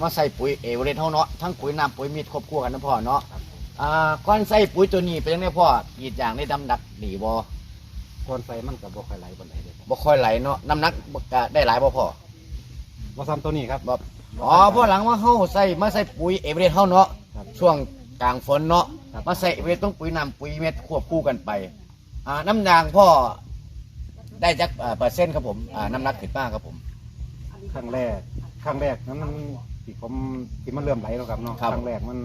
มาใส่ปุ๋ยเอเวอเรสต์เฮาเนาะทั้งปุ๋ยน้ำปุ๋ยมีดควบคู่กันนะพ่อเนาะอ่าก่อนใส่ปุ๋ยตัวนี้เป็นยังไงพ่อกรีดอย่างได้ดำดักดีบ่ก่อนใส่มันก็บ่ค่อยไหลปานใดเลยครับบ่ค่อยไหลเนาะน้ำหนักบ่ก็ได้หลายบ่พ่อบ่ซ้ำตัวนี้ครับ บ่อ๋อพอหลังมาเฮาใส่มาใส่ปุ๋ยเอเวอเรสต์เฮาเนาะครับช่วงกลางฝนเนาะครับ มาใส่เอเวอเรสต์ต้องปุ๋ยน้ำปุ๋ยเม็ดควบคู่กันไปอ่าน้ำยางพ่อได้จักอ่าเปอร์เซ็นต์ครับผมอ่าน้ำหนักขึ้นมากครับผม ครั้งแรกครั้งแรกนั้นมัน ที่ผมที่มันเริ่มไหลแล้วครับเนาะครับ ครั้งแรกมัน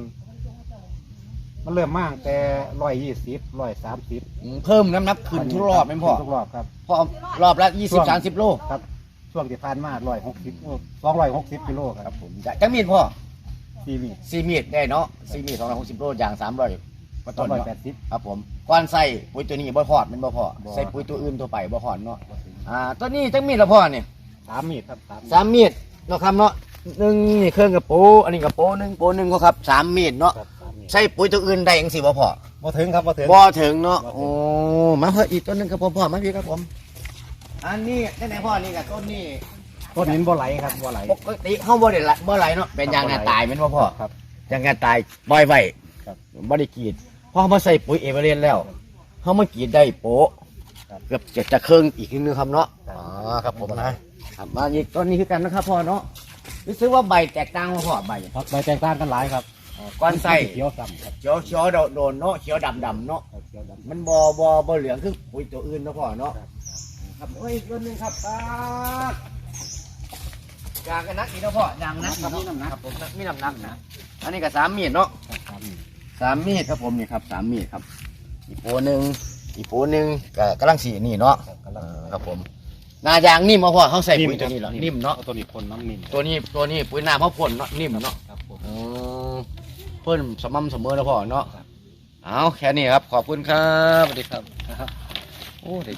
มันเริ่มมากแต่ร้อยยี่สิบร้อยสามสิบอืมเพิ่มน้ำหนักขึ้นทุกรอบไหมพ่อทุกรอบครับ พอรอบละยี่สิบสามสิบโลครับ ช่วงที่ผ่านมาร้อยหกสิบสองร้อยหกสิบกิโลคครัรับบผมจะจังมีดพ่อซีมีซีมีดได้เนาะซีมีดสองร้อยหกสิบโลอย่างสามร้อยก็สอต้งนร้อยเนาะแปดสิบ ครับผมก่อนใส่ปุ๋ยตัวนี้บ่พอดแมันบ่พอบ่ ใส่ปุ๋ยตัวอื่นตัวไปบ่พอดเนาะอ่าตัวนี้จังมีดละพ่อเนี่ยสามมีดครับสามมีดสามมีดเนาะครับเนาะ หนึ่งนี่เครื่องกับโปอันนี้กับโปหนึ่งโปหนึ่งก็ครับสามมีดเนาะครับสามมีดใส่ปุ๋ยตัวอื่นได้ยังสิบ่พอบ่ถึงครับบ่ถึงบ่ถึงเนาะบ่ถึงโอ้มาเพิ่มอีกต้นหนึงครับผมพ่อมาพี่ครับผม อันนี้ได้ไหนพ่อนี่กับต้นนี้ต้นนี้บ่ไหลครับบ่ไหลปกติเฮาบ่ได้ละบ่ไหลเนาะเป็นยางนาตายแม่นบ่พ่อครับยังไงตายปล่อยไว้ครับบริกรีดพอมาใส่ปุ๋ยเอเวอเรสต์แล้วเขามากรีดได้โป๊ะครับเกือบจะจะเครื่องอีกนิดนึงครับเนาะครับอ๋อครับผมนะครับมาอีกต้นนี้คือกันนะครับพ่อเนาะ รู้สึกว่าใบแตกต่างกับพ่อใบครับใบแตกต่างกันหลายครับก้อนไส้เขียวซ้ำครับเขียวเขียวโดดโดนเนาะเขียวดำดำเนาะเขียวดำมันบอบอบอเหลืองคือปุ๋ยตัวอื่นเนาะพ่อเนาะครับครับโอ้ยต้นหนึงครับป้าดยางกันนักอีกเนาะพ่อยางนักครับเนาะมีน้ำหนักครับผมมีน้ำหนักนะอันนี้ก็สามมีดเนาะครับสามมีดสามมีดครับผมนี่ครับสามมีดครับ อีกโปหนึ่งอีกโปหนึ่งก็กำลังสีนี่เนาะครับกำลังเออครับผมห นายางนิ่มมาพ่อเขาใส่ปุ๋ยตัวนี้เหรอนิ่มเนาะอตัวนี้พ่นน้ำนิ่มตัวนี้ตัวนี้ปุ๋ยน้ำเขาพ่นเนาะนิ่มเนาะครับผมอืมเพิ่นสม่ำเสมอนะพ่อเนาะเอาแค่นี้ครับขอบคุณครับสวัสดีครับโอ้ได้